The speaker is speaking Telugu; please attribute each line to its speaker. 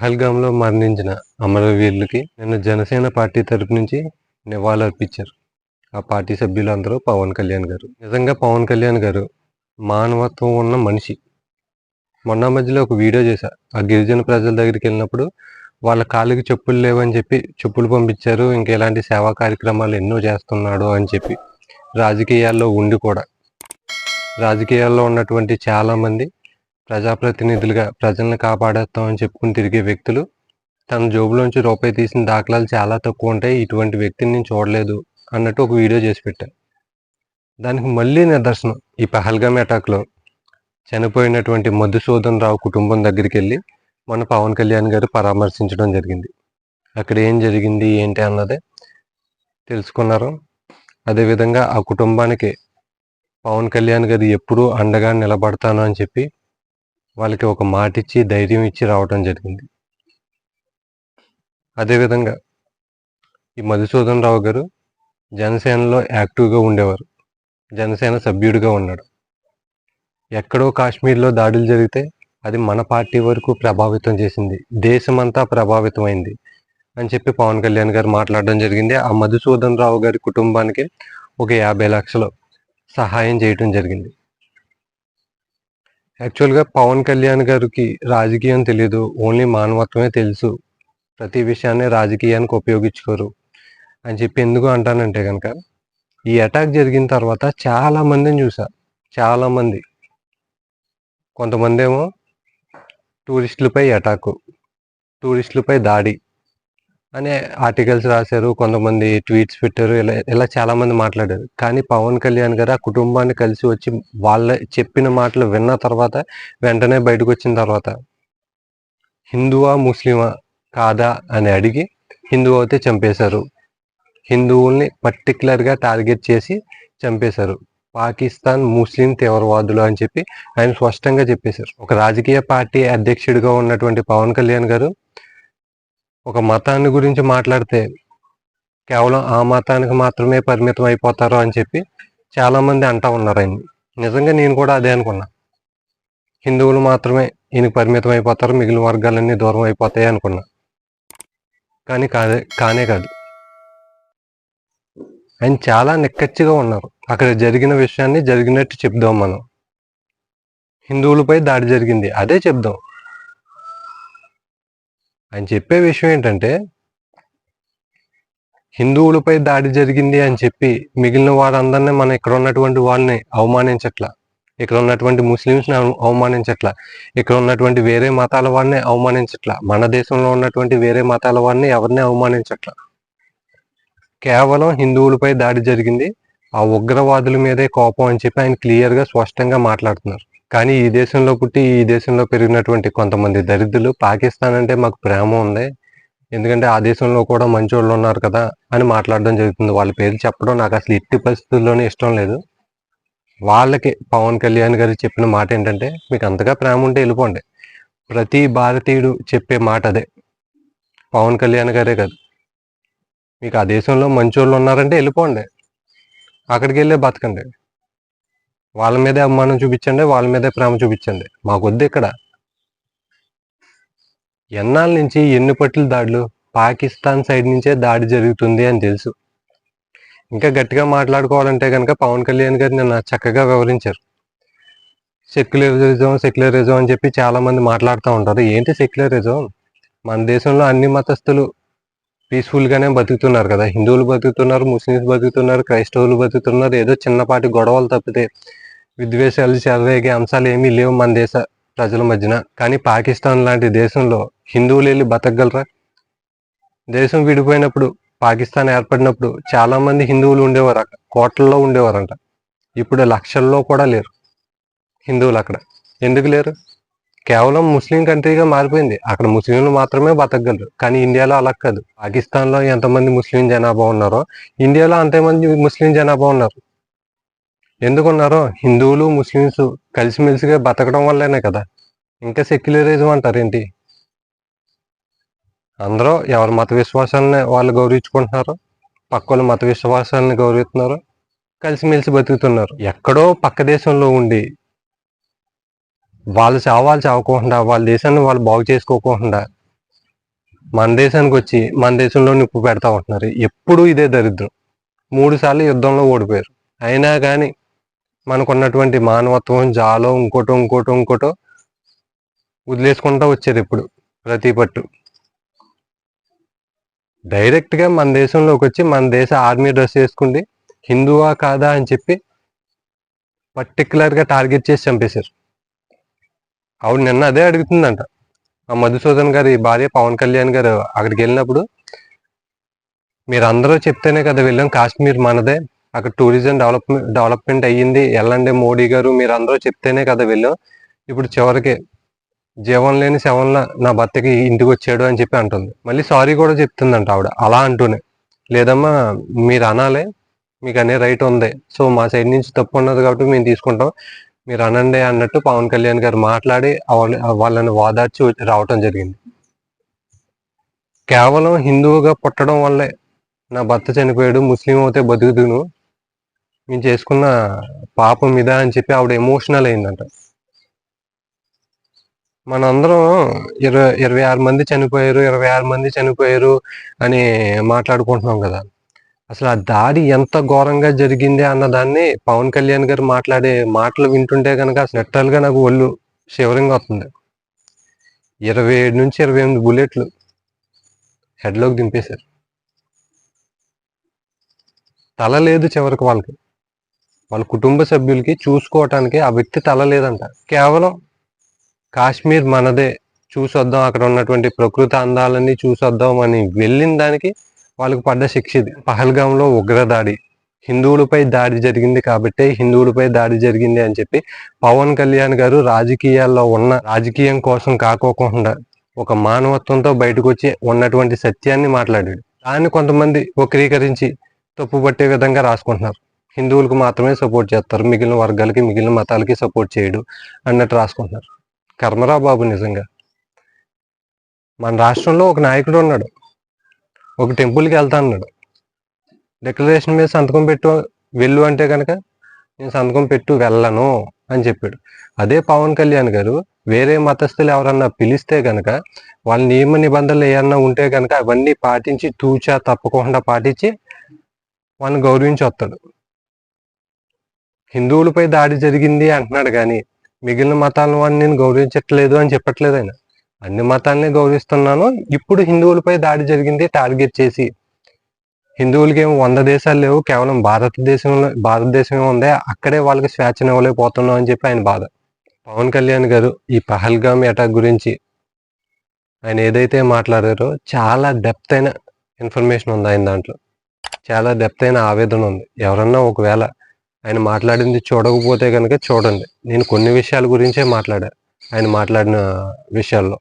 Speaker 1: పహల్గాంలో మరణించిన అమరవీరులకి నిన్న జనసేన పార్టీ తరపు నుంచి నివాళులర్పించారు ఆ పార్టీ సభ్యులందరూ పవన్ కళ్యాణ్ గారు. నిజంగా పవన్ కళ్యాణ్ గారు మానవత్వం ఉన్న మనిషి. మొన్న మధ్యలో ఒక వీడియో చేశా. ఆ గిరిజన ప్రజల దగ్గరికి వెళ్ళినప్పుడు వాళ్ళ కాళ్ళకి చెప్పులు లేవని చెప్పి చెప్పులు పంపించారు. ఇంకా ఇలాంటి సేవా కార్యక్రమాలు ఎన్నో చేస్తున్నాడు అని చెప్పి రాజకీయాల్లో ఉండి కూడా. రాజకీయాల్లో ఉన్నటువంటి చాలా మంది ప్రజాప్రతినిధులుగా ప్రజల్ని కాపాడేస్తామని చెప్పుకుని తిరిగే వ్యక్తులు తన జోబులోంచి రూపాయి తీసిన దాఖలాలు చాలా తక్కువ ఉంటాయి. ఇటువంటి వ్యక్తిని నేను చూడలేదు అన్నట్టు ఒక వీడియో చేసి పెట్టాను. దానికి మళ్ళీ నిదర్శనం. ఈ పహల్గామ్ అటాక్లో చనిపోయినటువంటి మధుసూదన్ రావు కుటుంబం దగ్గరికి వెళ్ళి మన పవన్ కళ్యాణ్ గారు పరామర్శించడం జరిగింది. అక్కడ ఏం జరిగింది ఏంటి అన్నదే తెలుసుకున్నారు. అదేవిధంగా ఆ కుటుంబానికి పవన్ కళ్యాణ్ గారు ఎప్పుడూ అండగా నిలబడతాను అని చెప్పి వాళ్ళకి ఒక మాట ఇచ్చి ధైర్యం ఇచ్చి రావటం జరిగింది. అదేవిధంగా ఈ మధుసూదన్ రావు గారు జనసేనలో యాక్టివ్గా ఉండేవారు. జనసేన సభ్యుడిగా ఉన్నాడు. ఎక్కడో కాశ్మీర్లో దాడులు జరిగితే అది మన పార్టీ వరకు ప్రభావితం చేసింది. దేశమంతా ప్రభావితమైంది అని చెప్పి పవన్ కళ్యాణ్ గారు మాట్లాడడం జరిగింది. ఆ మధుసూదన్ రావు గారి కుటుంబానికి ఒక యాభై లక్షలు సహాయం చేయటం జరిగింది. యాక్చువల్గా పవన్ కళ్యాణ్ గారికి రాజకీయం తెలియదు ఓన్లీ మానవత్వమే తెలుసు. ప్రతి విషయాన్ని రాజకీయానికి ఉపయోగించుకోరు అని చెప్పి ఎందుకు అంటానంటే కనుక ఈ అటాక్ జరిగిన తర్వాత చాలా మందిని చూసా. చాలా మంది. కొంతమంది ఏమో టూరిస్టులపై అటాకు టూరిస్టులపై దాడి. అనే ఆర్టికల్స్ రాశారు కొంతమంది ట్వీట్స్ పెట్టారు ఇలా ఇలా చాలా మంది మాట్లాడారు. కానీ పవన్ కళ్యాణ్ గారు ఆ కుటుంబాన్ని కలిసి వచ్చి వాళ్ళ చెప్పిన మాటలు విన్న తర్వాత వెంటనే బయటకు వచ్చిన తర్వాత హిందువా ముస్లిమా కాదా? అని అడిగి హిందువు అయితే చంపేశారు. హిందువుల్ని పర్టికులర్గా టార్గెట్ చేసి చంపేశారు. పాకిస్తాన్ ముస్లిం తీవ్రవాదులు అని చెప్పి ఆయన స్పష్టంగా చెప్పేశారు. ఒక రాజకీయ పార్టీ అధ్యక్షుడిగా ఉన్నటువంటి పవన్ కళ్యాణ్ గారు ఒక మతాన్ని గురించి మాట్లాడితే కేవలం ఆ మతానికి మాత్రమే పరిమితం అయిపోతారు అని చెప్పి చాలా మంది అంటా ఉన్నారు ఆయన్ని నిజంగా నేను కూడా అదే అనుకున్నా. హిందువులు మాత్రమే ఈయనకి పరిమితం అయిపోతారు మిగిలిన వర్గాలన్నీ దూరం అయిపోతాయి అనుకున్నా. కానీ కాదే కానే కాదు. ఆయన చాలా నిక్కచ్చిగా ఉన్నారు. అక్కడ జరిగిన విషయాన్ని జరిగినట్టు చెప్దాం మనం. హిందువులపై దాడి జరిగింది. అదే చెప్దాం. ఆయన చెప్పే విషయం ఏంటంటే హిందువులపై దాడి జరిగింది అని చెప్పి మిగిలిన వారందరినీ మనం ఇక్కడ ఉన్నటువంటి వాళ్ళని అవమానించట్లా. ఇక్కడ ఉన్నటువంటి ముస్లిమ్స్ని అవమానించట్లా. ఇక్కడ ఉన్నటువంటి వేరే మతాల వారిని అవమానించట్లా. మన దేశంలో ఉన్నటువంటి వేరే మతాల వారిని ఎవరిని అవమానించట్లా. కేవలం హిందువులపై దాడి జరిగింది. ఆ ఉగ్రవాదుల మీదే కోపం అని చెప్పి ఆయన క్లియర్గా స్పష్టంగా మాట్లాడుతున్నారు. కానీ ఈ దేశంలో పుట్టి ఈ దేశంలో పెరిగినటువంటి కొంతమంది దరిద్రులు పాకిస్తాన్ అంటే మాకు ప్రేమ ఉంది. ఎందుకంటే ఆ దేశంలో కూడా మంచి వాళ్ళు ఉన్నారు కదా అని మాట్లాడడం జరుగుతుంది. వాళ్ళ పేర్లు చెప్పడం నాకు అసలు ఎట్టి పరిస్థితుల్లోనే ఇష్టం లేదు. వాళ్ళకి పవన్ కళ్యాణ్ గారు చెప్పిన మాట ఏంటంటే మీకు అంతగా ప్రేమ ఉంటే వెళ్ళిపోండి. ప్రతి భారతీయుడు చెప్పే మాట అదే. పవన్ కళ్యాణ్ గారే కాదు. మీకు ఆ దేశంలో మంచోళ్ళు ఉన్నారంటే వెళ్ళిపోండి. అక్కడికి వెళ్ళే బతకండి. వాళ్ళ మీదే అభిమానం చూపించండి వాళ్ళ మీదే ప్రేమ చూపించండి. మాకు ఇక్కడ. ఎన్నాళ్ళ నుంచి ఎన్ని పట్ల దాడులు? పాకిస్తాన్ సైడ్ నుంచే దాడి జరుగుతుంది అని తెలుసు. ఇంకా గట్టిగా మాట్లాడుకోవాలంటే కనుక పవన్ కళ్యాణ్ గారు నిన్న చక్కగా వివరించారు. సెక్యులరిజం సెక్యులరిజం అని చెప్పి చాలా మంది మాట్లాడుతూ ఉంటారు. ఏంటి సెక్యులరిజం? మన దేశంలో అన్ని మతస్థులు పీస్ఫుల్గానే బతుకుతున్నారు కదా. హిందువులు బతుకుతున్నారు ముస్లిమ్స్ బతుకుతున్నారు క్రైస్తవులు బతుకుతున్నారు ఏదో చిన్నపాటి గొడవలు తప్పితే విద్వేషాలు చెలరేగే అంశాలు ఏమీ లేవు మన దేశ ప్రజల మధ్యన. కానీ పాకిస్తాన్ లాంటి దేశంలో హిందువులు వెళ్ళి బతకగలరా? దేశం విడిపోయినప్పుడు పాకిస్తాన్ ఏర్పడినప్పుడు చాలా మంది హిందువులు ఉండేవారు అక్కడ. కోట్లలో ఉండేవారంట. ఇప్పుడు లక్షల్లో కూడా లేరు హిందువులు అక్కడ. ఎందుకు లేరు? కేవలం ముస్లిం కంట్రీగా మారిపోయింది. అక్కడ ముస్లింలు మాత్రమే బతకగలరు. కానీ ఇండియాలో అలా కాదు. పాకిస్తాన్లో ఎంతమంది ముస్లిం జనాభా ఉన్నారో ఇండియాలో అంతమంది ముస్లిం జనాభా ఉన్నారు. ఎందుకున్నారో హిందువులు ముస్లిమ్స్ కలిసిమెలిసిగా బతకడం వల్లనే కదా. ఇంకా సెక్యులరిజం అంటారు ఏంటి? అందరూ ఎవరి మత విశ్వాసాలని వాళ్ళు గౌరవించుకుంటున్నారు పక్కల మత విశ్వాసాలని గౌరవిస్తున్నారు కలిసిమెలిసి బతుకుతున్నారు. ఎక్కడో పక్క దేశంలో ఉండి వాళ్ళు చావాలు చావకుండా వాళ్ళ దేశాన్ని వాళ్ళు బాగు చేసుకోకుండా మన దేశానికి వచ్చి మన దేశంలో నిప్పు పెడతా ఉంటున్నారు. ఎప్పుడు ఇదే దరిద్రం. మూడు సార్లు యుద్ధంలో ఓడిపోయారు. అయినా కానీ మనకున్నటువంటి మానవత్వం జాలో ఇంకోటో ఇంకోటో ఇంకోటో వదిలేసుకుంటా వచ్చారు ఇప్పుడు ప్రతి పట్టు. డైరెక్ట్గా మన దేశంలోకి వచ్చి మన దేశ ఆర్మీ డ్రెస్ వేసుకుండి హిందువా కాదా అని చెప్పి పర్టికులర్గా టార్గెట్ చేసి చంపేశారు. ఆవిడ నిన్న అదే అడుగుతుందంట. ఆ మధుసూదన్ గారి భార్య పవన్ కళ్యాణ్ గారు అక్కడికి వెళ్ళినప్పుడు మీరు అందరూ చెప్తేనే కదా వెళ్ళాం కాశ్మీర్ మనదే అక్కడ టూరిజం డెవలప్మెంట్ డెవలప్మెంట్ అయ్యింది వెళ్ళండి మోడీ గారు మీరు అందరూ చెప్తేనే కదా వెళ్ళాం. ఇప్పుడు చివరికి జీవం లేని శవంలా నా భర్తకి ఇంటికి వచ్చాడు అని చెప్పి అంటుంది. మళ్ళీ సారీ కూడా చెప్తుందంట ఆవిడ అలా అంటూనే. లేదమ్మా మీరు అనాలే మీకు అనే రైట్ ఉంది. సో మా సైడ్ నుంచి తప్పు ఉన్నది కాబట్టి మేము తీసుకుంటాం. మీరు అనండి అన్నట్టు పవన్ కళ్యాణ్ గారు మాట్లాడి వాళ్ళని వాదార్చి రావటం జరిగింది. కేవలం హిందువుగా పుట్టడం వల్లే నా భర్త చనిపోయాడు ముస్లిం అయితే బతుకుదును మేము చేసుకున్న పాపం ఇదా అని చెప్పి ఆవిడ ఎమోషనల్ అయిందంట. మనందరం ఇరవై ఇరవై ఆరు మంది చనిపోయారు ఇరవై ఆరు మంది చనిపోయారు అని మాట్లాడుకుంటున్నాం కదా. అసలు ఆ దాడి ఎంత ఘోరంగా జరిగింది అన్న దాన్ని పవన్ కళ్యాణ్ గారు మాట్లాడే మాటలు వింటుంటే కనుక లిటరల్గా నాకు ఒళ్ళు షివరింగ్ వస్తుంది. ఇరవై ఏడు నుంచి ఇరవై ఎనిమిది బుల్లెట్లు హెడ్లోకి దింపేశారు. తల లేదు చివరికి వాళ్ళకి. వాళ్ళ కుటుంబ సభ్యులకి చూసుకోవటానికి ఆ వ్యక్తి తల లేదంట. కేవలం కాశ్మీర్ మనదే చూసొద్దాం అక్కడ ఉన్నటువంటి ప్రకృతి అందాలన్నీ చూసొద్దాం అని వెళ్ళిన దానికి వాళ్ళకి పడ్డ శిక్ష ఇది. పహల్గాంలో ఉగ్రదాడి. హిందువులపై దాడి జరిగింది కాబట్టి హిందువులపై దాడి జరిగింది అని చెప్పి పవన్ కళ్యాణ్ గారు రాజకీయాల్లో ఉన్న రాజకీయం కోసం కాకోకుండా ఒక మానవత్వంతో బయటకు వచ్చి ఉన్నటువంటి సత్యాన్ని మాట్లాడాడు. దాన్ని కొంతమంది వక్రీకరించి తప్పుపట్టే విధంగా రాసుకుంటున్నారు. హిందువులకు మాత్రమే సపోర్ట్ చేస్తారు. మిగిలిన వర్గాలకి మిగిలిన మతాలకి సపోర్ట్ చేయడు అన్నట్టు రాసుకుంటున్నారు. కర్మరా బాబు నిజంగా. మన రాష్ట్రంలో ఒక నాయకుడు ఉన్నాడు. ఒక టెంపుల్కి వెళ్తా అన్నాడు. డిక్లరేషన్ మీద సంతకం పెట్టు వెళ్ళు అంటే కనుక నేను సంతకం పెట్టు వెళ్ళను అని చెప్పాడు. అదే పవన్ కళ్యాణ్ గారు వేరే మతస్థులు ఎవరన్నా పిలిస్తే కనుక వాళ్ళ నియమ నిబంధనలు ఏమన్నా ఉంటే కనుక అవన్నీ పాటించి తూచా తప్పకుండా పాటించి వాళ్ళని గౌరవించి వస్తాడు హిందువులపై దాడి జరిగింది అంటున్నాడు కానీ మిగిలిన మతాలను వాడిని నేను గౌరవించట్లేదు అని చెప్పట్లేదు ఆయన. అన్ని మతాలని గౌరవిస్తున్నాను. ఇప్పుడు హిందువులపై దాడి జరిగింది టార్గెట్ చేసి. హిందువులకి ఏమో వంద దేశాలు లేవు కేవలం భారతదేశంలో భారతదేశమే ఉంది. అక్కడే వాళ్ళకి స్వేచ్ఛను ఇవ్వలేకపోతున్నాం అని చెప్పి ఆయన బాధ. పవన్ కళ్యాణ్ గారు ఈ పహల్గామ్ అటాక్ గురించి ఆయన ఏదైతే మాట్లాడారో చాలా డెప్త్ అయిన ఇన్ఫర్మేషన్ ఉంది ఆయన దాంట్లో. చాలా డెప్త్ అయిన ఆవేదన ఉంది. ఎవరన్నా ఒకవేళ ఆయన మాట్లాడింది చూడకపోతే కనుక చూడండి. నేను కొన్ని విషయాల గురించే మాట్లాడా ఆయన మాట్లాడిన విషయాల్లో.